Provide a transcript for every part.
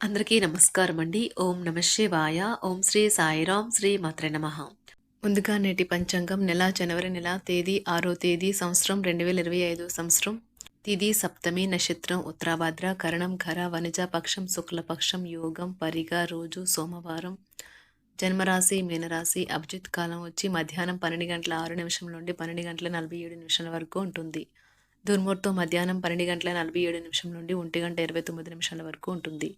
అందరికీ నమస్కారం అండి. ఓం నమ శివాయ. ఓం శ్రీ సాయిరాం శ్రీ మాత్ర నమ. ముందుగా నేటి పంచాంగం నెల జనవరి నెల తేదీ ఆరో తేదీ సంవత్సరం రెండు వేల ఇరవై ఐదు సంవత్సరం. తిది సప్తమి నక్షత్రం ఉత్తరాభాద్ర కరణం ఘర వనిజ పక్షం శుక్లపక్షం యోగం పరిగ రోజు సోమవారం. జన్మరాశి మీనరాశి అభిజిత్ కాలం వచ్చి మధ్యాహ్నం పన్నెండు గంటల ఆరు నిమిషం నుండి పన్నెండు గంటల నలభై ఏడు నిమిషాల వరకు ఉంటుంది. దుర్ముహూర్తం మధ్యాహ్నం పన్నెండు గంటల నలభై ఏడు నిమిషం నుండి ఒంటి గంట ఇరవై తొమ్మిది నిమిషాల వరకు ఉంటుంది.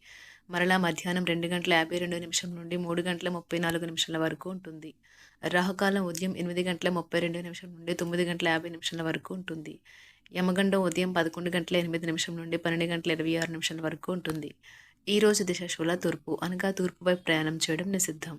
మరలా మధ్యాహ్నం రెండు గంటల యాభై రెండు నిమిషం నుండి మూడు గంటల ముప్పై నాలుగు నిమిషాల వరకు ఉంటుంది. రాహుకాలం ఉదయం ఎనిమిది గంటల ముప్పై రెండు నిమిషం నుండి తొమ్మిది గంటల యాభై నిమిషాల వరకు ఉంటుంది. యమగండం ఉదయం పదకొండు గంటల ఎనిమిది నిమిషం నుండి పన్నెండు గంటల ఇరవై ఆరు నిమిషాల వరకు ఉంటుంది. ఈ రోజు దిశ శూల తూర్పు అనగా తూర్పుపై ప్రయాణం చేయడం నిషిద్ధం.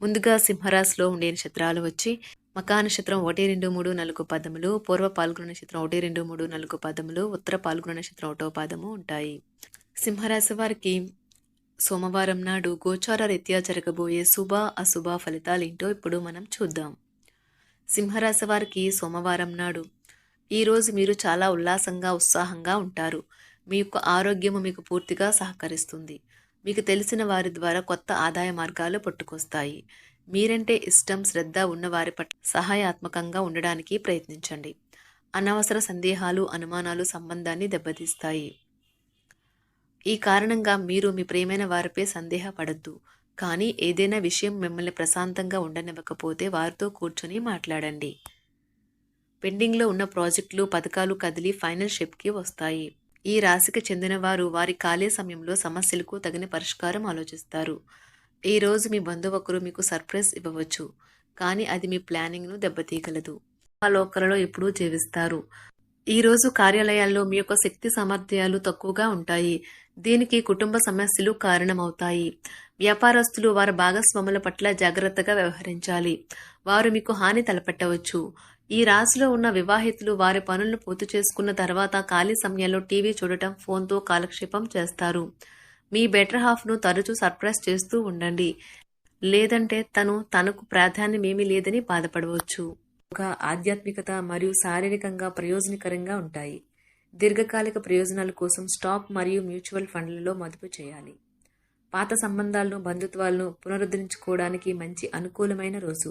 ముందుగా సింహరాశిలో ఉండే నక్షత్రాలు వచ్చి మకా నక్షత్రం ఒకటి రెండు మూడు నాలుగు పదములు పూర్వ పాల్గొన నక్షత్రం ఒకటి రెండు మూడు నాలుగు పదములు ఉత్తర పాల్గొన నక్షత్రం ఒకటో పదము ఉంటాయి. సింహరాశి వారికి సోమవారం నాడు గోచార రీత్యా జరగబోయే శుభ అశుభ ఫలితాలు ఏంటో ఇప్పుడు మనం చూద్దాం. సింహరాశి వారికి సోమవారం నాడు ఈరోజు మీరు చాలా ఉల్లాసంగా ఉత్సాహంగా ఉంటారు. మీ యొక్క ఆరోగ్యము మీకు పూర్తిగా సహకరిస్తుంది. మీకు తెలిసిన వారి ద్వారా కొత్త ఆదాయ మార్గాలు పుట్టుకొస్తాయి. మీరంటే ఇష్టం శ్రద్ధ ఉన్నవారి పట్ల సహాయాత్మకంగా ఉండడానికి ప్రయత్నించండి. అనవసర సందేహాలు అనుమానాలు సంబంధాన్ని దెబ్బతీస్తాయి. ఈ కారణంగా మీరు మీ ప్రేమైన వారిపై సందేహపడద్దు. కానీ ఏదైనా విషయం మిమ్మల్ని ప్రశాంతంగా ఉండనివ్వకపోతే వారితో కూర్చొని మాట్లాడండి. పెండింగ్లో ఉన్న ప్రాజెక్టులు పథకాలు కదిలి ఫైనల్ షిప్కి వస్తాయి. ఈ రాశికి చెందిన వారు వారి ఖాళీ సమయంలో సమస్యలకు తగిన పరిష్కారం ఆలోచిస్తారు. ఈరోజు మీ బంధువు ఒకరు మీకు సర్ప్రైజ్ ఇవ్వవచ్చు. కానీ అది మీ ప్లానింగ్ను దెబ్బతీయగలదు. ఆ లోకలలో ఎప్పుడూ జీవిస్తారు. ఈ రోజు కార్యాలయాల్లో మీ యొక్క శక్తి సామర్థ్యాలు తక్కువగా ఉంటాయి. దీనికి కుటుంబ సమస్యలు కారణమవుతాయి. వ్యాపారస్తులు వారి భాగస్వాముల పట్ల జాగ్రత్తగా వ్యవహరించాలి. వారు మీకు హాని తలపెట్టవచ్చు. ఈ రాశిలో ఉన్న వివాహితులు వారి పనులను పూర్తి చేసుకున్న తర్వాత ఖాళీ సమయంలో టీవీ చూడటం ఫోన్తో కాలక్షేపం చేస్తారు. మీ బెటర్ హాఫ్ను తరచూ సర్ప్రైజ్ చేస్తూ ఉండండి. లేదంటే తను తనకు ప్రాధాన్యమేమీ లేదని బాధపడవచ్చు. ఒక ఆధ్యాత్మికత మరియు శారీరకంగా ప్రయోజనకరంగా ఉంటాయి. దీర్ఘకాలిక ప్రయోజనాల కోసం స్టాక్ మరియు మ్యూచువల్ ఫండ్లలో మదుపు చేయాలి. పాత సంబంధాలను బంధుత్వాలను పునరుద్ధరించుకోవడానికి మంచి అనుకూలమైన రోజు.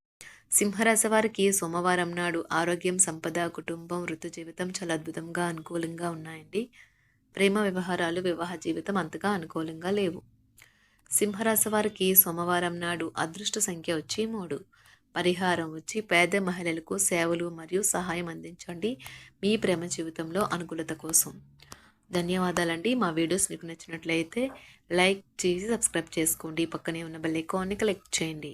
సింహరాశి వారికి సోమవారం నాడు ఆరోగ్యం సంపద కుటుంబం వృత్తి జీవితం చాలా అద్భుతంగా అనుకూలంగా ఉన్నాయండి. ప్రేమ వ్యవహారాలు వివాహ జీవితం అంతగా అనుకూలంగా లేవు. సింహరాశి వారికి సోమవారం నాడు అదృష్ట సంఖ్య వచ్చి మూడు. పరిహారం వచ్చి పేద మహిళలకు సేవలు మరియు సహాయం అందించండి. మీ ప్రేమ జీవితంలో అనుకూలత కోసం. ధన్యవాదాలండి. మా వీడియోస్ మీకు నచ్చినట్లయితే లైక్ చేసి సబ్స్క్రైబ్ చేసుకోండి. పక్కనే ఉన్న బెల్ ఐకాన్ని క్లిక్ చేయండి.